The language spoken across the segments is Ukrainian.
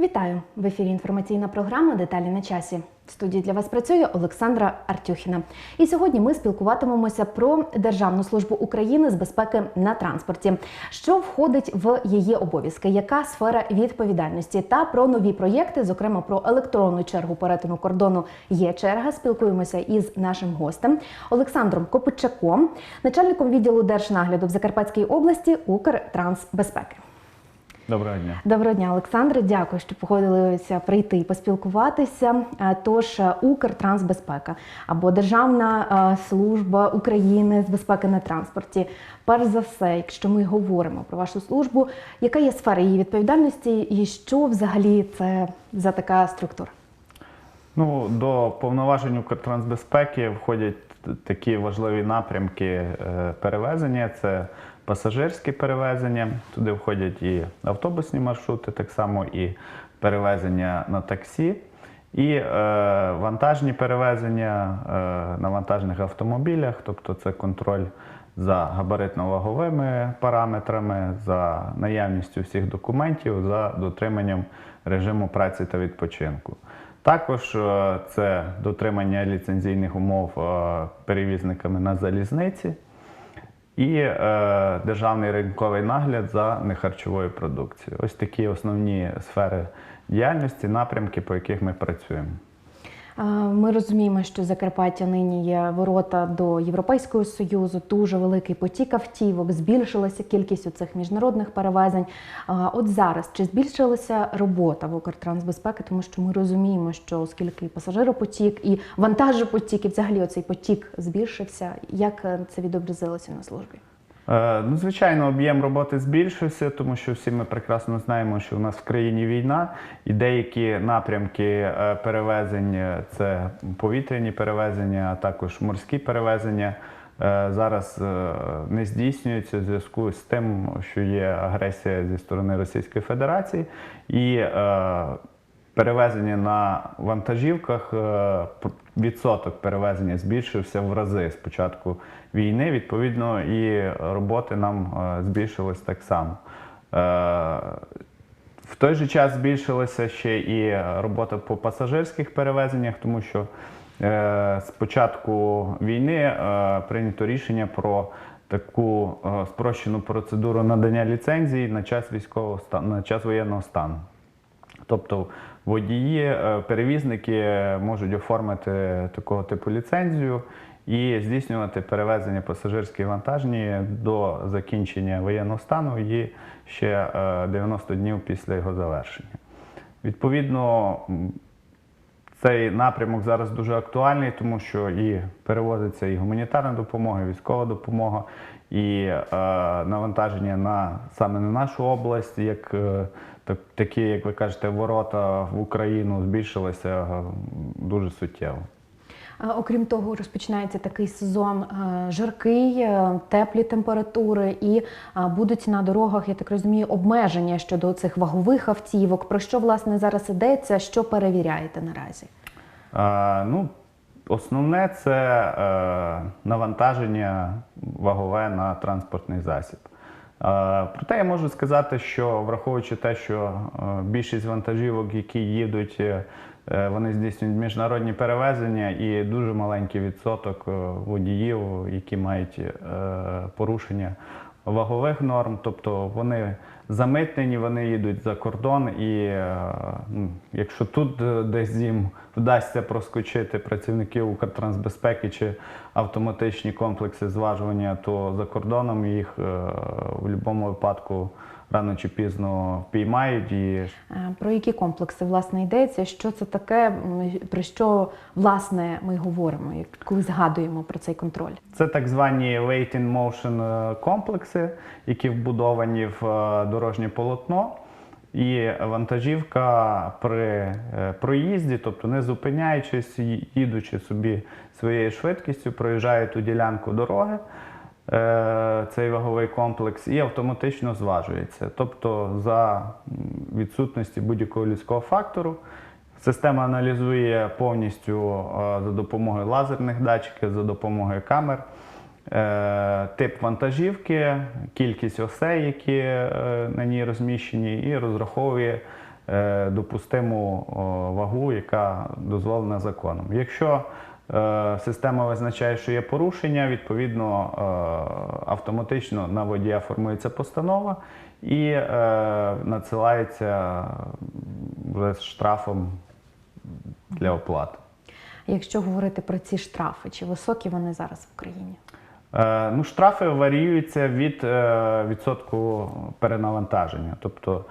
Вітаю в ефірі. Інформаційна програма Деталі на часі. В студії для вас працює Олександра Артюхіна. І сьогодні ми спілкуватимемося про Державну службу України з безпеки на транспорті, що входить в її обов'язки, яка сфера відповідальності та про нові проєкти, зокрема про електронну чергу перетину кордону. Є черга. Спілкуємося із нашим гостем Олександром Копичаком, начальником відділу держнагляду в Закарпатській області Укртрансбезпеки. Доброго дня. Доброго дня, Олександре. Дякую, що погодилися прийти і поспілкуватися. Е, Тож е, Укртрансбезпека або Державна е, служба України з безпеки на транспорті. Перш за все, якщо ми говоримо про вашу службу, яка є сфера її відповідальності, і що взагалі це за така структура? Ну, до повноважень Укртрансбезпеки входять такі важливі напрямки перевезення. Це пасажирські перевезення. Туди входять і автобусні маршрути, так само і перевезення на таксі, і е, вантажні перевезення е, на вантажних автомобілях, тобто це контроль за габаритно-ваговими параметрами, за наявністю всіх документів, за дотриманням режиму праці та відпочинку. Також е, це дотримання ліцензійних умов е, перевізниками на залізниці і е, державний ринковий нагляд за нехарчовою продукцією. Ось такі основні сфери діяльності, напрямки, по яких ми працюємо. Ми розуміємо, що Закарпаття нині є ворота до Європейського союзу, дуже великий потік автівок, збільшилася кількість цих міжнародних перевезень. От зараз чи збільшилася робота в Укртрансбезпеки, тому що ми розуміємо, що оскільки пасажиропотік, і вантажопотік, і взагалі оцей потік збільшився, як е, це відобразилося на службі? Е, Ну, звичайно, об'єм роботи збільшився, тому що всі ми прекрасно знаємо, що у нас в країні війна, і деякі напрямки е, перевезень е, це повітряні перевезення, а також морські перевезення. Зараз не здійснюються в зв'язку з тим, що є агресія зі сторони Російської Федерації, і перевезення на вантажівках, е, відсоток перевезення збільшився в рази з початку війни. Відповідно, і роботи нам е, збільшилось так само. Е, В той же час збільшилася ще і робота по пасажирських перевезеннях, тому що з початку війни прийнято рішення про таку спрощену процедуру надання ліцензії на час військового стану, на час воєнного стану. Тобто водії, е, перевізники можуть оформити такого типу ліцензію і здійснювати перевезення пасажирські вантажні до закінчення воєнного стану і ще е, 90 днів після його завершення. Відповідно, цей напрямок зараз дуже актуальний, тому що і перевозиться і гуманітарна допомога, і військова допомога, і е, навантаження на саме на нашу область, як е, так, такі, як ви кажете, ворота в Україну збільшилися е, дуже суттєво. А, Окрім того, розпочинається такий сезон е, жаркий, е, теплі температури, і будуть на дорогах, я так розумію, обмеження щодо цих вагових автівок. Про що власне зараз ідеться? Що перевіряєте наразі? Е, ну, основне це е, навантаження вагове на транспортний засіб. Е, проте я можу сказати, що враховуючи те, що е, більшість вантажівок, які їдуть, е, вони здійснюють міжнародні перевезення, і дуже маленький відсоток водіїв, які мають порушення вагових норм, тобто вони замитнені, вони їдуть за кордон, і е, ну, якщо тут е, десь їм вдасться проскочити працівників Укртрансбезпеки чи автоматичні комплекси зважування, то за кордоном їх е, в будь-якому випадку рано чи пізно впіймають і Е, Про які комплекси власне йдеться? Що це таке? Про що власне ми говоримо, коли згадуємо про цей контроль? Це так звані wait-in motion е, комплекси, які вбудовані в е, дорожнє полотно. І вантажівка при проїзді, тобто не зупиняючись, їдучи собі своєю швидкістю, проїжджає ту ділянку дороги, цей ваговий комплекс, і автоматично зважується. Тобто, за відсутності будь-якого людського фактору, Система аналізує повністю е, за допомогою лазерних датчиків, за допомогою камер, е, тип вантажівки, кількість осей, які е, на ній розміщені, і розраховує е, допустиму вагу, яка дозволена законом. Якщо е, система визначає, що є порушення, відповідно е, автоматично на водія формується постанова і е, надсилається вже з штрафом для оплати. Якщо говорити про ці штрафи, чи високі вони зараз в Україні? Е, Ну, штрафи варіюються від е, відсотку перенавантаження. Тобто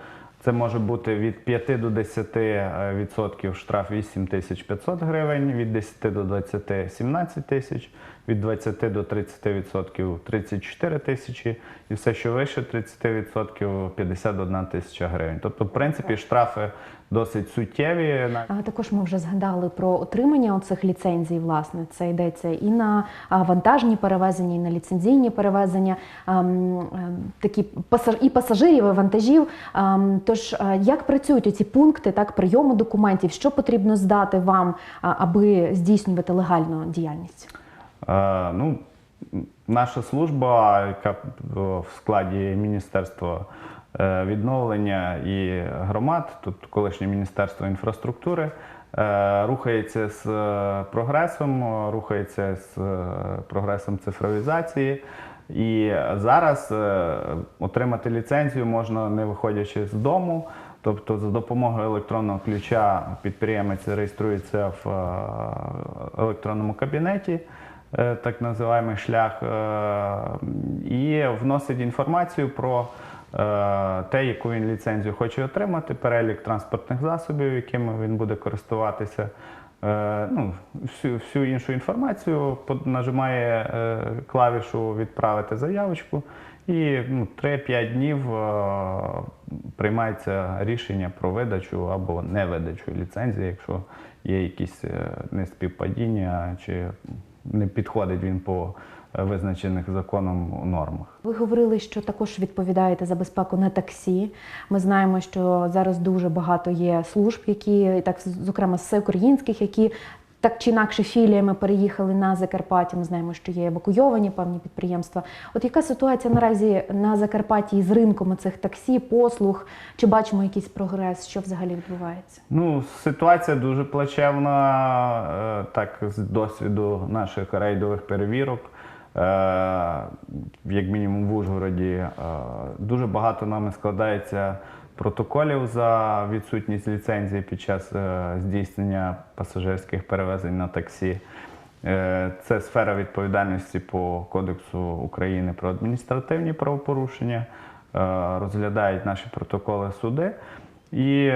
це може бути від 5 до 10 е, відсотків штраф 8500 гривень, від 10 до 20 17 тисяч, від 20 до 30 відсотків 34 тисячі і все, що вище 30 відсотків 51 тисяча гривень. Тобто, в принципі, штрафи досить суттєві. А також ми вже згадали про отримання оцих ліцензій. Власне, це йдеться і на вантажні перевезення, і на ліцензійні перевезення, ем, такі і пасажирів, і вантажів. Тож, як працюють ці пункти так прийому документів? Що потрібно здати вам, аби здійснювати легальну діяльність? Ну, наша служба, яка в складі Міністерства е, відновлення і громад, тут колишнє Міністерство інфраструктури, е, рухається з е, прогресом, рухається з прогресом цифровізації. І зараз отримати ліцензію можна не виходячи з дому. Тобто за допомогою електронного ключа підприємець реєструється в електронному кабінеті, так називаємо шлях, е, і вносить інформацію про е, те, яку він ліцензію хоче отримати, перелік транспортних засобів, якими він буде користуватися. Е, Ну, всю, всю іншу інформацію нажимає е, клавішу Відправити заявочку, і ну, 3-5 днів е, приймається рішення про видачу або невидачу ліцензії, якщо є якісь е, неспівпадіння чи не підходить він по е, визначених законом нормах. Ви говорили, що також відповідаєте за безпеку на таксі. Ми знаємо, що зараз дуже багато є служб, які так зокрема з українських, які так чи інакше філіями переїхали на Закарпаття. Ми знаємо, що є евакуйовані певні підприємства. От яка ситуація наразі на Закарпатті з ринком цих таксі, послуг? Чи бачимо якийсь прогрес? Що взагалі відбувається? Ну, ситуація дуже плачевна, е, так з досвіду наших рейдових перевірок. Е, Як мінімум в Ужгороді е, дуже багато нами складається протоколів за відсутність ліцензії під час е, здійснення пасажирських перевезень на таксі. Е, Це сфера відповідальності по Кодексу України про адміністративні правопорушення. Е, Розглядають наші протоколи суди. І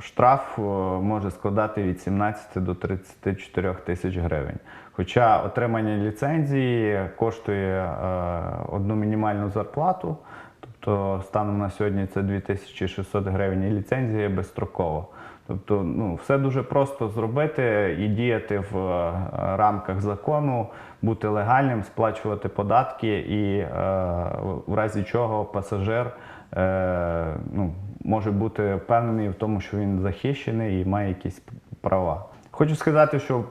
штраф може складати від 17 до 34 тисяч гривень. Хоча отримання ліцензії коштує одну мінімальну зарплату, тобто станом на сьогодні це 2600 гривень, і ліцензія є безстрокова. Тобто, ну, все дуже просто зробити і діяти в е, рамках закону, бути легальним, сплачувати податки, і е, в разі чого пасажир е, ну, може бути впевнений в тому, що він захищений і має якісь права. Хочу сказати, що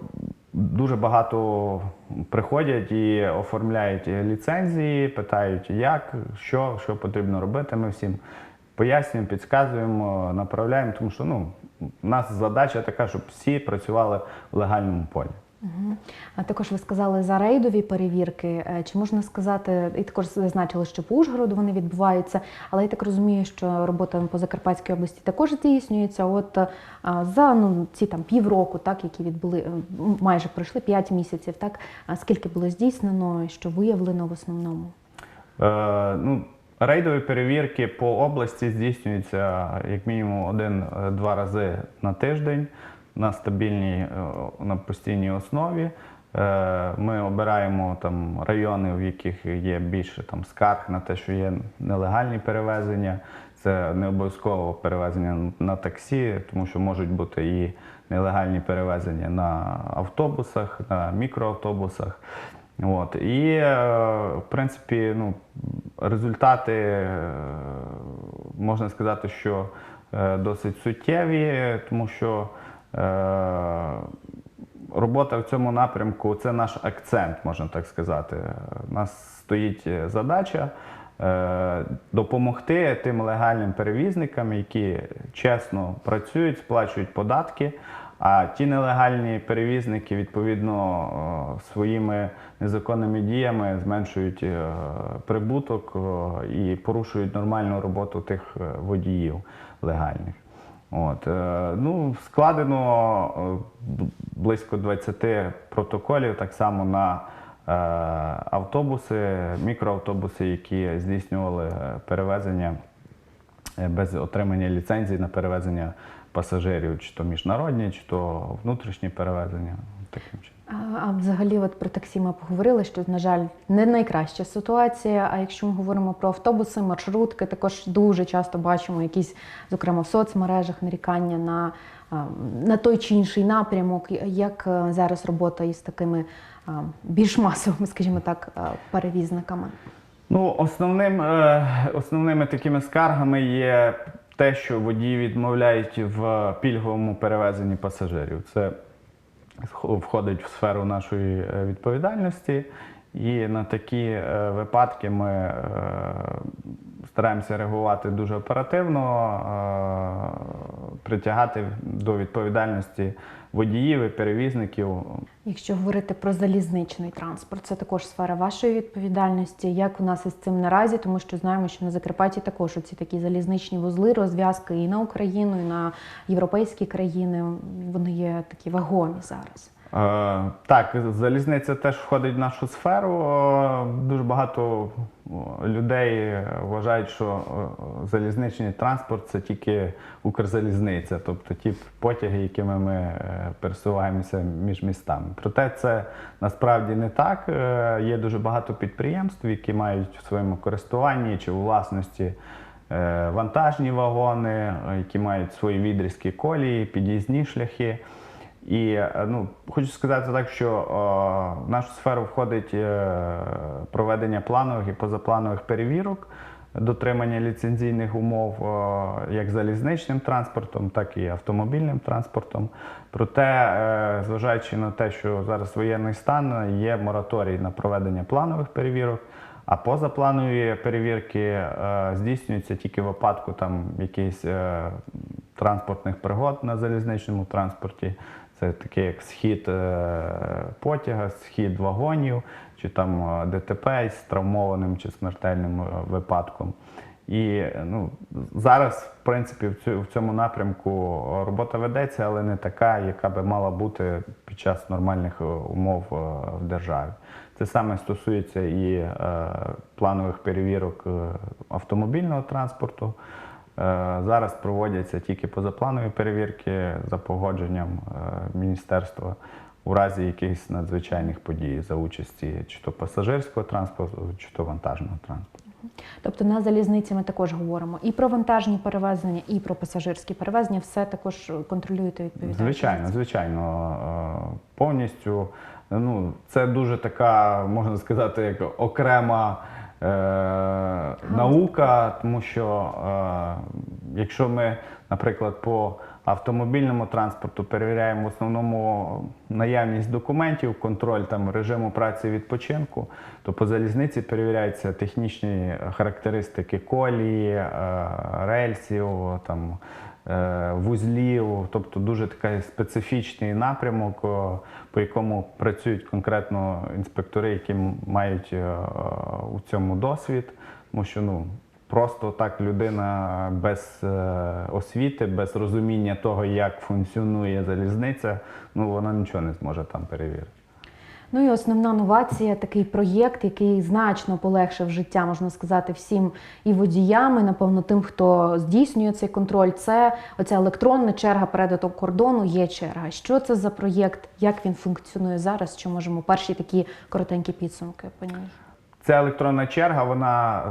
дуже багато приходять і оформляють ліцензії, питають, як, що, що потрібно робити. Ми всім пояснюємо, підказуємо, направляємо, тому що ну, у нас задача така, щоб всі працювали в легальному полі. А також ви сказали за рейдові перевірки. Е, Чи можна сказати, і також зазначили, що по Ужгороду вони відбуваються, але я так розумію, що робота по Закарпатській області також здійснюється. От е, за ну ці там півроку, так які відбули е, майже пройшли 5 місяців. Так скільки було здійснено, що виявлено в основному? Е, ну, рейдові перевірки по області здійснюються як мінімум один-два рази на тиждень на стабільній, е, на постійній основі. Е, Ми обираємо там райони, в яких є більше там скарг на те, що є нелегальні перевезення. Це не обов'язково перевезення на таксі, тому що можуть бути і нелегальні перевезення на автобусах, на мікроавтобусах. От. І, е, в принципі, ну, результати, можна сказати, що досить суттєві, тому що робота в цьому напрямку це наш акцент, можна так сказати. У нас стоїть е, задача е, допомогти тим легальним перевізникам, які чесно працюють, сплачують податки. А ті нелегальні перевізники, відповідно, е, своїми незаконними діями зменшують е, прибуток е, і порушують нормальну роботу тих е, водіїв легальних. От, е, ну, складено е, близько 20 протоколів так само на е, автобуси, мікроавтобуси, які здійснювали перевезення без отримання ліцензії на перевезення пасажирів, чи то міжнародні, чи то внутрішні перевезення. Таким чином. А, взагалі, от про таксі ми поговорили, що, на жаль, не найкраща ситуація. А якщо ми говоримо про автобуси, маршрутки, також дуже часто бачимо якісь, зокрема в соцмережах, нарікання на, на той чи інший напрямок. Як е, зараз робота із такими більш масовими, скажімо так, перевізниками? Ну, основним, е, основними такими скаргами є те, що водії відмовляють в пільговому перевезенні пасажирів. Це входить в сферу нашої е, відповідальності. І на такі е, випадки ми е, стараємося реагувати дуже оперативно, притягати до відповідальності водіїв і перевізників. Якщо говорити про залізничний транспорт, це також сфера вашої відповідальності. Як у нас із цим наразі, тому що знаємо, що на Закарпатті також оці такі залізничні вузли, розв'язки і на Україну, і на європейські країни. Вони є такі вагомі зараз. Е, Так, залізниця теж входить в нашу сферу. Е, Дуже багато людей вважають, що е, залізничний транспорт це тільки Укрзалізниця, тобто ті потяги, якими ми пересуваємося між містами. Проте це насправді не так. Є дуже багато підприємств, які мають в своєму користуванні чи у власності вантажні вагони, які мають свої відрізки колії, під'їзні шляхи. І е, ну, хочу сказати так, що е, в нашу сферу входить е, проведення планових і позапланових перевірок, дотримання ліцензійних умов е, як залізничним транспортом, так і автомобільним транспортом. Проте, е, зважаючи на те, що зараз воєнний стан, є мораторій на проведення планових перевірок. А позапланові перевірки е, здійснюються тільки в випадку там якихось е, транспортних пригод на залізничному транспорті. Це таке як схід е, потяга, схід вагонів, чи там е, ДТП з травмованим чи смертельним е, випадком. І ну, зараз, в принципі, в цьому напрямку робота ведеться, але не така, яка би мала бути під час нормальних умов в державі. Це саме стосується і планових перевірок автомобільного транспорту. Е, Зараз проводяться тільки позапланові перевірки за погодженням е, міністерства у разі якихось надзвичайних подій за участі чи то пасажирського транспорту, чи то вантажного транспорту. Тобто на залізниці ми також говоримо і про вантажні перевезення, і про пасажирські перевезення. Все також контролюєте відповідальність. Звичайно, звичайно, е, повністю. Ну, це дуже така, можна сказати, як окрема наука, тому що е, якщо ми, наприклад, по автомобільному транспорту перевіряємо в основному наявність документів, контроль там режиму праці відпочинку, то по залізниці перевіряються технічні характеристики колії, е, рельсів, там е, вузлів, тобто дуже такий специфічний напрямок, по якому працюють конкретно інспектори, які мають е, у цьому досвід, тому що ну. Просто так людина без е, освіти, без розуміння того, як функціонує залізниця, ну вона нічого не зможе там перевірити. Ну і основна новація, такий проєкт, який значно полегшив життя, можна сказати, всім і водіям, і напевно тим, хто здійснює цей контроль. Це оця електронна черга переду кордону. Є черга. Що це за проєкт? Як він функціонує зараз? Що можемо перші такі коротенькі підсумки? Пані Ольго? Ця електронна черга вона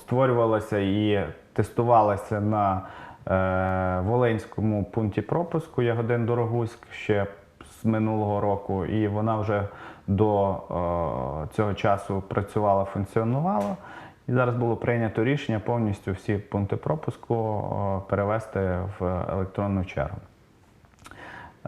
створювалася і тестувалася на е, Волинському пункті пропуску Ягодин Дорогуськ ще з минулого року, і вона вже до е, цього часу працювала, функціонувала. І зараз було прийнято рішення повністю всі пункти пропуску е, перевести в електронну чергу.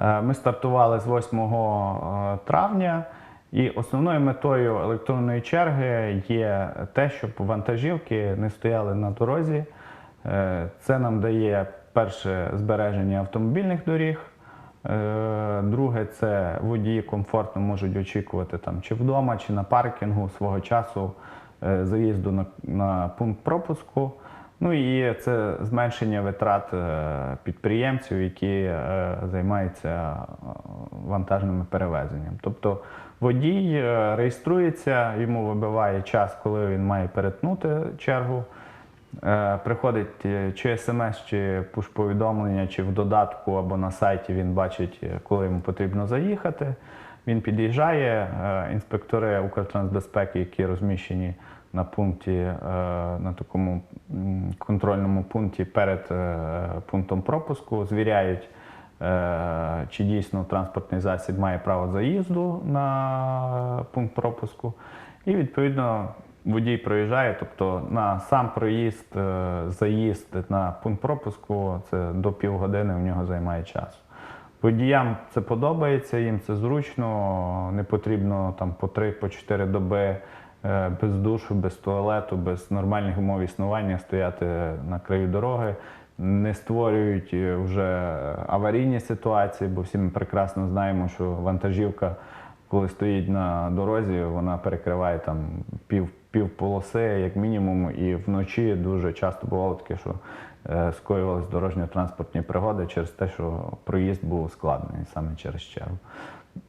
Е, Ми стартували з 8 е, травня І основною метою електронної черги є те, щоб вантажівки не стояли на дорозі. Це нам дає перше збереження автомобільних доріг. Е, Друге, це водії комфортно можуть очікувати там чи вдома, чи на паркінгу свого часу е, заїзду на, на пункт пропуску. Ну і це зменшення витрат е, підприємців, які займаються вантажними перевезенням. Тобто водій реєструється, йому вибиває час, коли він має перетнути чергу. Е, Приходить е, чи смс, чи пуш-повідомлення, чи в додатку або на сайті він бачить, е, коли йому потрібно заїхати. Він під'їжджає, інспектори Укртрансбезпеки, які розміщені на пункті, на такому контрольному пункті перед пунктом пропуску, звіряють, чи дійсно транспортний засіб має право заїзду на пункт пропуску. І відповідно водій проїжджає, тобто на сам проїзд, е, заїзд на пункт пропуску це до півгодини в нього займає часу. Водіям це подобається, їм це зручно, не потрібно там по 3-4 доби е, без душу, без туалету, без нормальних умов існування стояти на краю дороги. Не створюють е, вже аварійні ситуації, бо всі ми прекрасно знаємо, що вантажівка, коли стоїть на дорозі, вона перекриває там пів, пів полоси, як мінімум, і вночі дуже часто бувало таке, що е, скоювались дорожньо-транспортні пригоди через те, що проїзд був складний саме через чергу.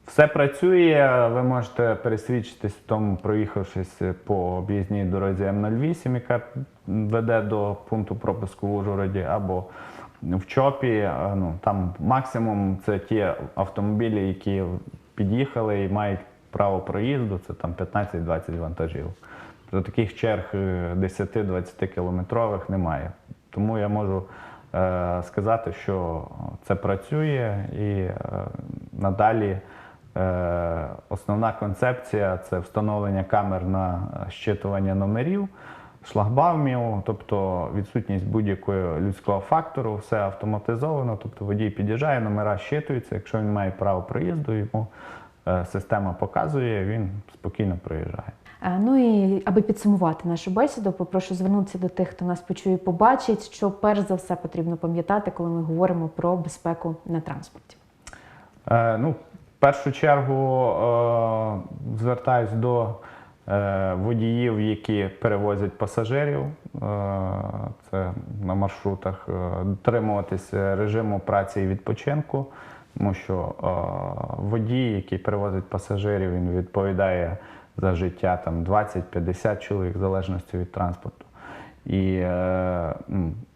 Все працює, ви можете пересвідчитись в тому, проїхавшись по об'їзній дорозі М08, яка веде до пункту пропуску в Ужгороді, або в ЧОПі. е, Ну, там максимум це ті автомобілі, які під'їхали і мають право проїзду, це там 15-20 вантажів. До таких черг е, 10-20 кілометрових немає. Тому я можу е, сказати, що це працює і е, надалі е, основна концепція це встановлення камер на щитування номерів, шлагбаумів, тобто відсутність будь-якого людського фактору, все автоматизовано. Тобто водій під'їжджає, номера щитуються. Якщо він має право проїзду, йому е, система показує, він спокійно проїжджає. Е, Ну і аби підсумувати нашу бесіду, попрошу звернутися до тих, хто нас почує, і побачить, що перш за все потрібно пам'ятати, коли ми говоримо про безпеку на транспорті. Е, ну, в першу чергу е, звертаюсь до е, водіїв, які перевозять пасажирів. Е, це на маршрутах е, дотримуватися режиму праці і відпочинку, тому що е, водій, який перевозить пасажирів, він відповідає за життя там 20-50 чоловік, в залежності від транспорту. І е,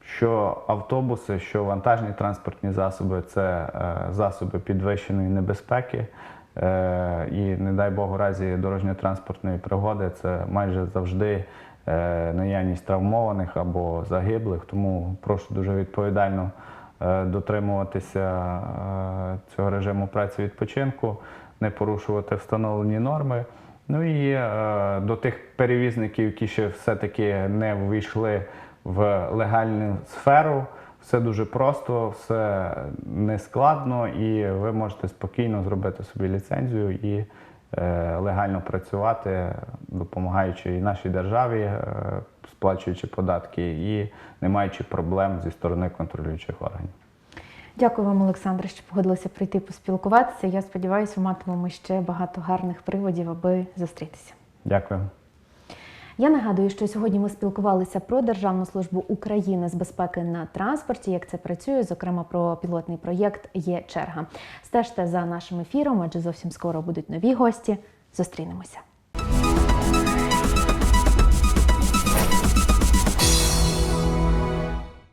що автобуси, що вантажні транспортні засоби це е, засоби підвищеної небезпеки. Е, і, не дай Бог, у разі дорожньо-транспортної пригоди це майже завжди наявність травмованих або загиблих. Тому прошу дуже відповідально дотримуватися цього режиму праці відпочинку, не порушувати встановлені норми. Ну і е, до тих перевізників, які ще все-таки не ввійшли в легальну сферу, все дуже просто, все не складно, і ви можете спокійно зробити собі ліцензію і е, легально працювати, допомагаючи і нашій державі, е, сплачуючи податки, і не маючи проблем зі сторони контролюючих органів. Дякую вам, Олександре, що погодилися прийти поспілкуватися. Я сподіваюся, матимемо ще багато гарних приводів, аби зустрітися. Дякую. Я нагадую, що сьогодні ми спілкувалися про Державну службу України з безпеки на транспорті, як це працює, зокрема про пілотний проєкт Є черга. Стежте за нашим ефіром, адже зовсім скоро будуть нові гості. Зустрінемося.